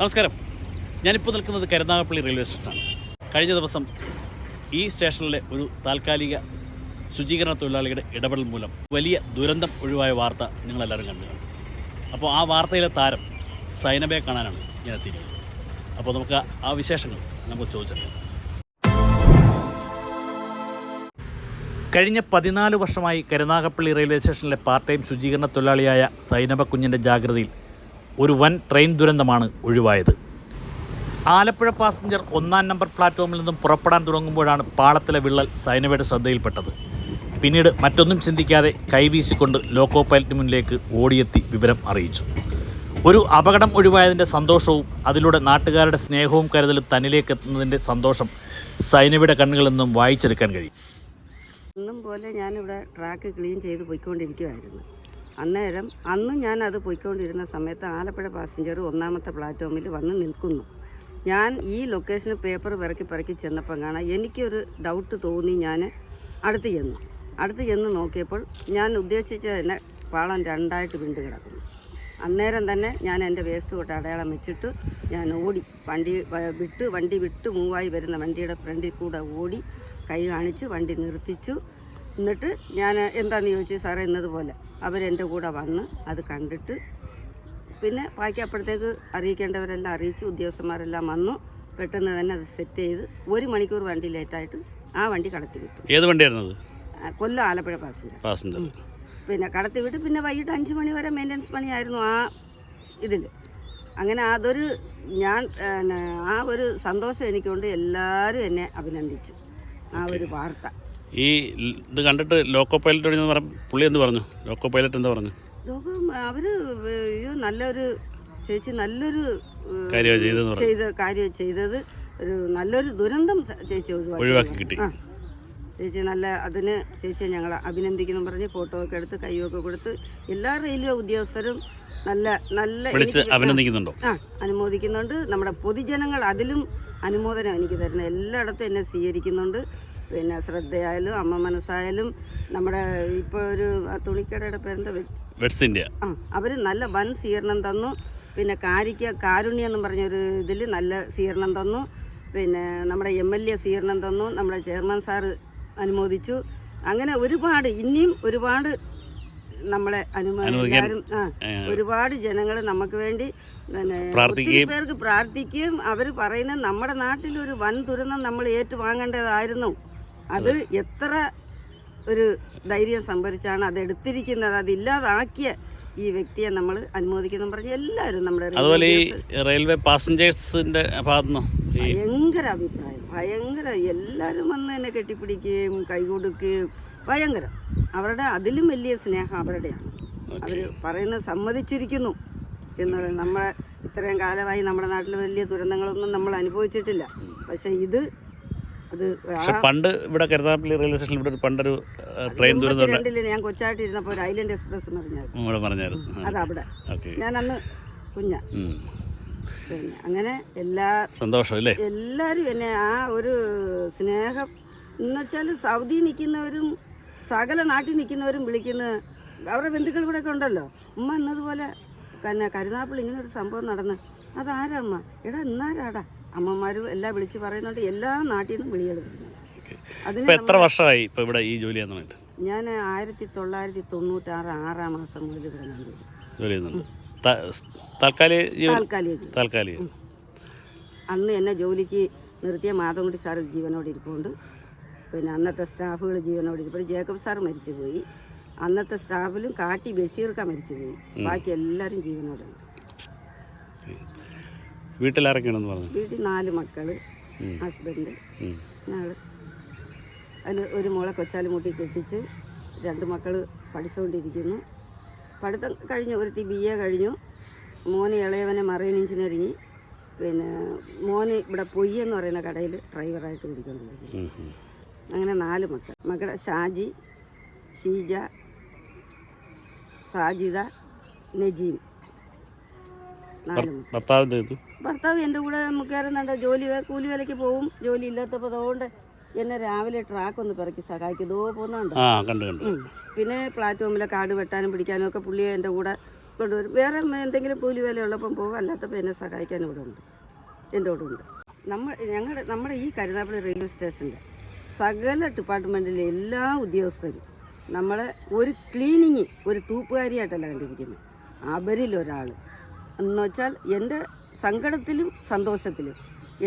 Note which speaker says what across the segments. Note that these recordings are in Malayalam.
Speaker 1: നമസ്കാരം. ഞാനിപ്പോൾ നിൽക്കുന്നത് കരുനാഗപ്പള്ളി റെയിൽവേ സ്റ്റേഷനാണ് കഴിഞ്ഞ ദിവസം ഈ സ്റ്റേഷനിലെ ഒരു താൽക്കാലിക ശുചീകരണ തൊഴിലാളികളുടെ ഇടപെടൽ മൂലം വലിയ ദുരന്തം ഒഴിവായ വാർത്ത നിങ്ങളെല്ലാവരും കണ്ടു. അപ്പോൾ ആ വാർത്തയിലെ താരം സൈനബയെ കാണാനാണ് ഞാൻ എത്തിയിരിക്കുന്നത്. അപ്പോൾ നമുക്ക് ആ- വിശേഷങ്ങൾ നമുക്ക് ചോദിച്ചറിയാം. കഴിഞ്ഞ പതിനാല് വർഷമായി കരുനാഗപ്പള്ളി റെയിൽവേ സ്റ്റേഷനിലെ പാർട്ട് ടൈം ശുചീകരണ തൊഴിലാളിയായ സൈനബ കുഞ്ഞിന്റെ ജാഗ്രതയിൽ ഒരു വൻ ട്രെയിൻ ദുരന്തമാണ് ഒഴിവായത്. ആലപ്പുഴ പാസഞ്ചർ ഒന്നാം നമ്പർ പ്ലാറ്റ്ഫോമിൽ നിന്നും പുറപ്പെടാൻ തുടങ്ങുമ്പോഴാണ് പാളത്തിലെ വിള്ളൽ സൈനവയുടെ ശ്രദ്ധയിൽപ്പെട്ടത്. പിന്നീട് മറ്റൊന്നും ചിന്തിക്കാതെ കൈവീശിക്കൊണ്ട് ലോക്കോ പൈലറ്റ് മുന്നിലേക്ക് ഓടിയെത്തി വിവരം അറിയിച്ചു. ഒരു അപകടം ഒഴിവായതിന്റെ സന്തോഷവും അതിലൂടെ നാട്ടുകാരുടെ സ്നേഹവും കരുതലും തന്നിലേക്ക് എത്തുന്നതിന്റെ സന്തോഷം സൈനവയുടെ കണ്ണുകളിൽ നിന്നും വായിച്ചെടുക്കാൻ കഴിയും.
Speaker 2: ഇന്നും പോലെ ഞാനിവിടെ ട്രാക്ക് ക്ലീൻ ചെയ്ത് പോയിക്കൊണ്ടിരിക്കുമായിരുന്നു അന്നേരം അന്ന് ഞാൻ അത് പോയിക്കൊണ്ടിരുന്ന സമയത്ത് ആലപ്പുഴ പാസഞ്ചർ ഒന്നാമത്തെ പ്ലാറ്റ്ഫോമിൽ വന്ന് നിൽക്കുന്നു. ഞാൻ ഈ ലൊക്കേഷന് പേപ്പർ പിറക്കി പിറക്കി ചെന്നപ്പം കാണാം എനിക്കൊരു ഡൗട്ട് തോന്നി ഞാൻ അടുത്ത് ചെന്നു. അടുത്ത് ചെന്ന് നോക്കിയപ്പോൾ ഞാൻ ഉദ്ദേശിച്ച തന്നെ പാളം രണ്ടായിട്ട് വിണ്ട് കിടക്കുന്നു. അന്നേരം തന്നെ ഞാൻ എന്റെ വേസ്റ്റ് തൊട്ട് അടയാളം വെച്ചിട്ട് ഞാൻ ഓടി. വണ്ടി വിട്ട് വണ്ടി വിട്ട് മൂവായി വരുന്ന വണ്ടിയുടെ ഫ്രണ്ടിൽ കൂടെ ഓടി കൈ കാണിച്ച് വണ്ടി നിർത്തിച്ചു. എന്നിട്ട് ഞാൻ എന്താണെന്ന് ചോദിച്ചു സാറേ എന്നതുപോലെ അവരെന്റെ കൂടെ വന്ന് അത് കണ്ടിട്ട് പിന്നെ ബാക്കി അപ്പോഴത്തേക്ക് അറിയിക്കേണ്ടവരെല്ലാം അറിയിച്ചു ഉദ്യോഗസ്ഥന്മാരെല്ലാം വന്നു. പെട്ടെന്ന് തന്നെ അത് സെറ്റ് ചെയ്ത് ഒരു മണിക്കൂർ വണ്ടി ലേറ്റായിട്ട് ആ വണ്ടി കടത്തി വിട്ടു.
Speaker 1: ഏത്
Speaker 2: വണ്ടിയായിരുന്നത് കൊല്ലം ആലപ്പുഴ പാസഞ്ചർ
Speaker 1: പാസഞ്ചർ
Speaker 2: പിന്നെ കടത്തി വിട്ട് പിന്നെ വൈകിട്ട് അഞ്ച് മണി വരെ മെയിന്റനൻസ് പണിയായിരുന്നു ആ ഇതിൽ അങ്ങനെ അതൊരു ഞാൻ ആ ഒരു സന്തോഷം എനിക്കുണ്ട്. എല്ലാവരും എന്നെ അഭിനന്ദിച്ചു. ആ ഒരു വാർത്ത.
Speaker 1: ഈ ഇത് കണ്ടിട്ട് ലോക്കോ പൈലറ്റ് എന്ന് പറഞ്ഞു പുള്ളി എന്ത് പറഞ്ഞു? ലോക്കോ പൈലറ്റ് എന്താ പറഞ്ഞു?
Speaker 2: ലോക അവർ അയ്യോ നല്ലൊരു ചേച്ചി നല്ലൊരു
Speaker 1: കാര്യമാണ് പറഞ്ഞു.
Speaker 2: ചെയ്ത കാര്യം ചെയ്തത്. ഒരു നല്ലൊരു ദുരന്തം സ- ചേച്ചി ഒഴിവാക്കി.
Speaker 1: ഒഴിവാക്കി കിട്ടി.
Speaker 2: ആ. ചേച്ചി നല്ല അതിന് ചേച്ചിയെ ഞങ്ങൾ അഭിനന്ദിക്കുന്നു പറഞ്ഞ് ഫോട്ടോ ഒക്കെ എടുത്ത് കൈയൊക്കെ കൊടുത്ത് എല്ലാ റെയിൽവേ ഉദ്യോഗസ്ഥരും നല്ല നല്ല
Speaker 1: വിളിച്ച്
Speaker 2: എനിക്ക്
Speaker 1: അഭിനന്ദിക്കുന്നുണ്ടോ?
Speaker 2: ആ അനുമോദിക്കുന്നുണ്ട്. നമ്മുടെ പൊതുജനങ്ങൾ അതിലും അനുമോദനം എനിക്ക് തരുന്നത് എല്ലായിടത്തും എന്നെ സ്വീകരിക്കുന്നുണ്ട്. പിന്നെ ശ്രദ്ധയായാലും അമ്മ മനസ്സായാലും നമ്മുടെ ഇപ്പോൾ ഒരു തുണിക്കടയുടെ പേരെന്താ?
Speaker 1: Vets India.
Speaker 2: ആ അവർ നല്ല വൻ സ്വീകരണം തന്നു. പിന്നെ കാരിക്ക കാരുണ്യം എന്ന് പറഞ്ഞൊരു ഇതിൽ നല്ല സ്വീകരണം തന്നു. പിന്നെ നമ്മുടെ എം എൽ എ സ്വീകരണം തന്നു. നമ്മുടെ ചെയർമാൻ സാറ് അനുമോദിച്ചു. അങ്ങനെ ഒരുപാട് ഇനിയും ഒരുപാട് നമ്മളെ അനുമതിക്കാരും ആ ഒരുപാട് ജനങ്ങൾ നമുക്ക് വേണ്ടി ഒത്തിരി പേർക്ക് പ്രാർത്ഥിക്കുകയും അവർ പറയുന്നത് നമ്മുടെ നാട്ടിൽ ഒരു വൻ ദുരന്തം നമ്മൾ ഏറ്റുവാങ്ങേണ്ടതായിരുന്നു. അത് എത്ര ഒരു ധൈര്യം സംഭരിച്ചാണ് അത് എടുത്തിരിക്കുന്നത്? അതില്ലാതാക്കിയ ഈ വ്യക്തിയെ നമ്മൾ അനുമോദിക്കുന്നു പറഞ്ഞ് എല്ലാവരും നമ്മുടെ
Speaker 1: അതുപോലെ ഈ റെയിൽവേ പാസഞ്ചേഴ്സിന്റെ
Speaker 2: ഭയങ്കര അഭിപ്രായം. ഭയങ്കര എല്ലാവരും വന്ന് എന്നെ കെട്ടിപ്പിടിക്കുകയും കൈ കൊടുക്കുകയും ഭയങ്കര. അവരുടെ അതിലും വലിയ സ്നേഹം അവരുടെയാണ്. അവർ പറയുന്നത് സമ്മതിച്ചിരിക്കുന്നു എന്നുള്ളത് നമ്മളെ ഇത്രയും കാലമായി നമ്മുടെ നാട്ടിൽ വലിയ ദുരന്തങ്ങളൊന്നും നമ്മൾ അനുഭവിച്ചിട്ടില്ല. പക്ഷേ ഇത്
Speaker 1: പക്ഷെ പണ്ട് ഇവിടെ കരുനാഗപ്പള്ളി റെയിൽവേ സ്റ്റേഷനിൽ ഇവിടെ ഒരു പണ്ടൊരു ട്രെയിൻ ദുരന്തം.
Speaker 2: രണ്ടിൽ ഞാൻ കൊച്ചായിട്ടിരുന്നപ്പോൾ ഒരു ഐലൻഡ് എക്സ്പ്രസ് പറഞ്ഞത്
Speaker 1: ഇവിടെ പറഞ്ഞായിരുന്നു.
Speaker 2: അതവിടെ
Speaker 1: ഓക്കെ.
Speaker 2: ഞാൻ അന്ന് കുഞ്ഞ അങ്ങനെ എല്ലാ
Speaker 1: സന്തോഷം അല്ലേ?
Speaker 2: എല്ലാവരും എന്നെ ആ ഒരു സ്നേഹം എന്ന് വെച്ചാൽ സൗദി നിൽക്കുന്നവരും സകല നാട്ടിൽ നിൽക്കുന്നവരും വിളിക്കുന്ന അവരുടെ ബന്ധുക്കൾ ഇവിടെ ഒക്കെ ഉണ്ടല്ലോ. ഉമ്മ എന്നതുപോലെ തന്നെ കരുനാപ്പിൾ ഇങ്ങനെ ഒരു സംഭവം നടന്ന്. അതാരാ അമ്മ എടാ ഇന്നാരാടാ? അമ്മമാരും എല്ലാം വിളിച്ച് പറയുന്നുണ്ട്. എല്ലാ നാട്ടിൽ നിന്നും വിളികൾ വരുന്നുണ്ട്.
Speaker 1: എത്ര വർഷമായി ഇവിടെ ഈ ജോലി
Speaker 2: ഞാൻ ആയിരത്തി തൊള്ളായിരത്തി തൊണ്ണൂറ്റാറ് ആറാം മാസം മുതൽ ഇവിടെ ഞാൻ ജോലി
Speaker 1: ചെയ്യുന്നുണ്ട്. താൽക്കാലിക
Speaker 2: അന്ന് എന്നെ ജോലിക്ക് നിർത്തിയ മാധവൻകുട്ടി സാർ ജീവനോട് ഇരിപ്പുണ്ട്. പിന്നെ അന്നത്തെ സ്റ്റാഫുകൾ ജീവനോട് ഇരിപ്പുണ്ട്. ജേക്കബ് സാർ മരിച്ചുപോയി. അന്നത്തെ സ്റ്റാഫിലും കാട്ടി ബഷീർക്ക മരിച്ചുപോയി. ബാക്കി എല്ലാവരും ജീവനോടുണ്ട്
Speaker 1: വീട്ടിലാരൊക്കെയാണെന്ന് പറഞ്ഞു?
Speaker 2: വീട്ടിൽ നാല് മക്കൾ ഹസ്ബൻഡ്
Speaker 1: അതിന്
Speaker 2: ഞങ്ങൾ ഒരു മോളെ കൊച്ചാലുമുട്ടി കെട്ടിച്ച് രണ്ട് മക്കൾ പഠിച്ചുകൊണ്ടിരിക്കുന്നു പഠിത്തം കഴിഞ്ഞു ഒരുത്തി ബി എ കഴിഞ്ഞു. മോന് ഇളയവനെ മറൈൻ എഞ്ചിനീയറിങ് പിന്നെ മോന് ഇവിടെ പൊയ്യ എന്ന് പറയുന്ന കടയിൽ ഡ്രൈവറായിട്ട് പിടിക്കൊണ്ടിരിക്കുന്നു. അങ്ങനെ നാല് മക്കൾ. മക്കളുടെ ഷാജി ഷീജ സാജിദ നജീം.
Speaker 1: ഭർത്താവ്
Speaker 2: എന്റെ കൂടെ മുഖേറുന്നുണ്ട് ജോലി കൂലി വിലയ്ക്ക് പോവും. ജോലി ഇല്ലാത്തപ്പോൾ അതുകൊണ്ട് എന്നെ രാവിലെ ട്രാക്ക് ഒന്ന് പിറക്കി സഹായിക്കും. ഇതോ പോകുന്നുണ്ട്. പിന്നെ പ്ലാറ്റ്ഫോമിലെ കാട് വെട്ടാനും പിടിക്കാനും ഒക്കെ പുള്ളിയെ എന്റെ കൂടെ കൊണ്ടുവരും. വേറെ എന്തെങ്കിലും കൂലി വില ഉള്ളപ്പം പോകും അല്ലാത്തപ്പോൾ എന്നെ സഹായിക്കാൻ ഇവിടെ ഉണ്ട്. എന്റെ കൂടെ ഉണ്ട്. നമ്മൾ ഞങ്ങളുടെ നമ്മുടെ ഈ കരുനാപ്പള്ളി റെയിൽവേ സ്റ്റേഷന്റെ സകല ഡിപ്പാർട്ട്മെന്റിലെ എല്ലാ ഉദ്യോഗസ്ഥരും നമ്മളെ ഒരു ക്ലീനിങ് ഒരു തൂപ്പുകാരിയായിട്ടല്ല കണ്ടിരിക്കുന്നത് അവരിൽ ഒരാൾ എന്ന് വെച്ചാൽ എന്റെ സങ്കടത്തിലും സന്തോഷത്തിലും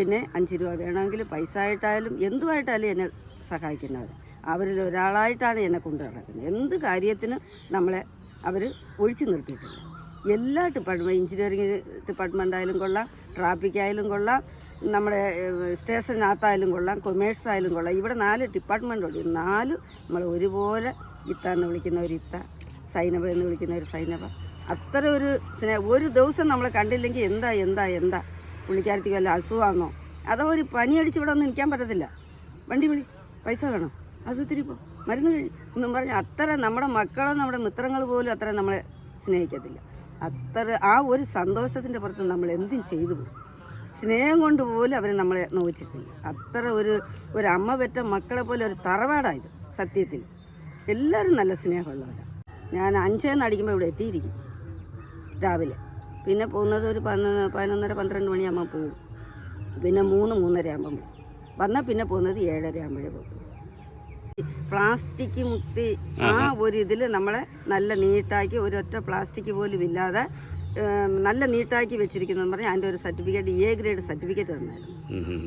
Speaker 2: എന്നെ അഞ്ച് രൂപ വേണമെങ്കിൽ പൈസ ആയിട്ടായാലും എന്തുമായിട്ടായാലും എന്നെ സഹായിക്കുന്നവർ അവരിൽ ഒരാളായിട്ടാണ് എന്നെ കൊണ്ടു നടക്കുന്നത്. എന്ത് കാര്യത്തിന് നമ്മളെ അവർ ഒഴിച്ചു നിർത്തിയിട്ടില്ല എല്ലാ ഡിപ്പാർട്ട്മെന്റ് എഞ്ചിനീയറിംഗ് ഡിപ്പാർട്ട്മെന്റ് ആയാലും കൊള്ളാം ട്രാഫിക് ആയാലും കൊള്ളാം നമ്മുടെ സ്റ്റേഷനകത്തായാലും കൊള്ളാം കൊമേഴ്സ് ആയാലും കൊള്ളാം. ഇവിടെ നാല് ഡിപ്പാർട്ട്മെന്റ് ഉണ്ട്. ഈ നാല് നമ്മൾ ഒരുപോലെ ഇത്ത എന്ന് വിളിക്കുന്ന ഒരു ഇത്ത സൈനബ എന്ന് വിളിക്കുന്ന ഒരു സൈനബ. അത്ര ഒരു സ്നേഹ ഒരു ദിവസം നമ്മൾ കണ്ടില്ലെങ്കിൽ എന്താ എന്താ എന്താ? പുള്ളിക്കാരത്തിക്ക് വല്ല അസുഖമാണോ? അതോ ഒരു പനി അടിച്ച് ഇവിടെ ഒന്നും നിൽക്കാൻ പറ്റത്തില്ല? വണ്ടി വിളി. പൈസ വേണം? ആശുപത്രി പോ. മരുന്ന് കഴി എന്നും പറഞ്ഞ് അത്ര നമ്മുടെ മക്കളോ നമ്മുടെ മിത്രങ്ങൾ പോലും അത്ര നമ്മളെ സ്നേഹിക്കത്തില്ല. അത്ര ആ ഒരു സന്തോഷത്തിന്റെ പുറത്ത് നമ്മൾ എന്തും ചെയ്തു പോകും. സ്നേഹം കൊണ്ട് പോലും അവർ നമ്മളെ നോവിച്ചിട്ടില്ല. അത്ര ഒരു ഒരു അമ്മ പെറ്റ മക്കളെ പോലെ ഒരു തറവാടായത് സത്യത്തിൽ. എല്ലാവരും നല്ല സ്നേഹമുള്ളവരാണ് ഞാൻ അഞ്ചേന്ന് അടിക്കുമ്പോൾ ഇവിടെ എത്തിയിരിക്കും. രാവിലെ. പിന്നെ പോകുന്നത് ഒരു പതിനൊന്ന് പതിനൊന്നര പന്ത്രണ്ട് മണിയാകുമ്പോൾ പോകും. പിന്നെ മൂന്ന് മൂന്നര ആകുമ്പം വരും. വന്നാൽ പിന്നെ പോകുന്നത് ഏഴര ആകുമ്പോഴേ പോകും പ്ലാസ്റ്റിക് മുക്തി ആ ഒരു ഇതിൽ നമ്മളെ നല്ല നീട്ടാക്കി ഒരൊറ്റ പ്ലാസ്റ്റിക് പോലും ഇല്ലാതെ നല്ല നീട്ടാക്കി വെച്ചിരിക്കുന്നു പറഞ്ഞാൽ അതിന്റെ ഒരു സർട്ടിഫിക്കറ്റ് എ ഗ്രേഡ് സർട്ടിഫിക്കറ്റ് തന്നായിരുന്നു.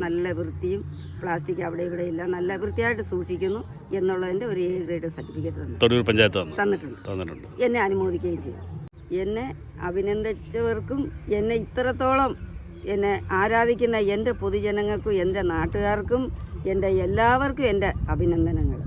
Speaker 2: നല്ല വൃത്തിയും പ്ലാസ്റ്റിക് അവിടെ ഇവിടെ ഇല്ല നല്ല വൃത്തിയായിട്ട് സൂക്ഷിക്കുന്നു എന്നുള്ളതിന്റെ ഒരു എ ഗ്രേഡ് സർട്ടിഫിക്കറ്റ് തന്നു.
Speaker 1: പഞ്ചായത്ത് തന്നു.
Speaker 2: തന്നിട്ടുണ്ട്.
Speaker 1: തന്നിട്ടുണ്ട്.
Speaker 2: എന്നെ അനുമോദിക്കുകയും ചെയ്തു. എന്നെ അഭിനന്ദിച്ചവർക്കും എന്നെ ഇത്രത്തോളം എന്നെ ആരാധിക്കുന്ന എന്റെ പൊതുജനങ്ങൾക്കും എന്റെ നാട്ടുകാർക്കും എന്റെ എല്ലാവർക്കും എന്റെ അഭിനന്ദനങ്ങൾ.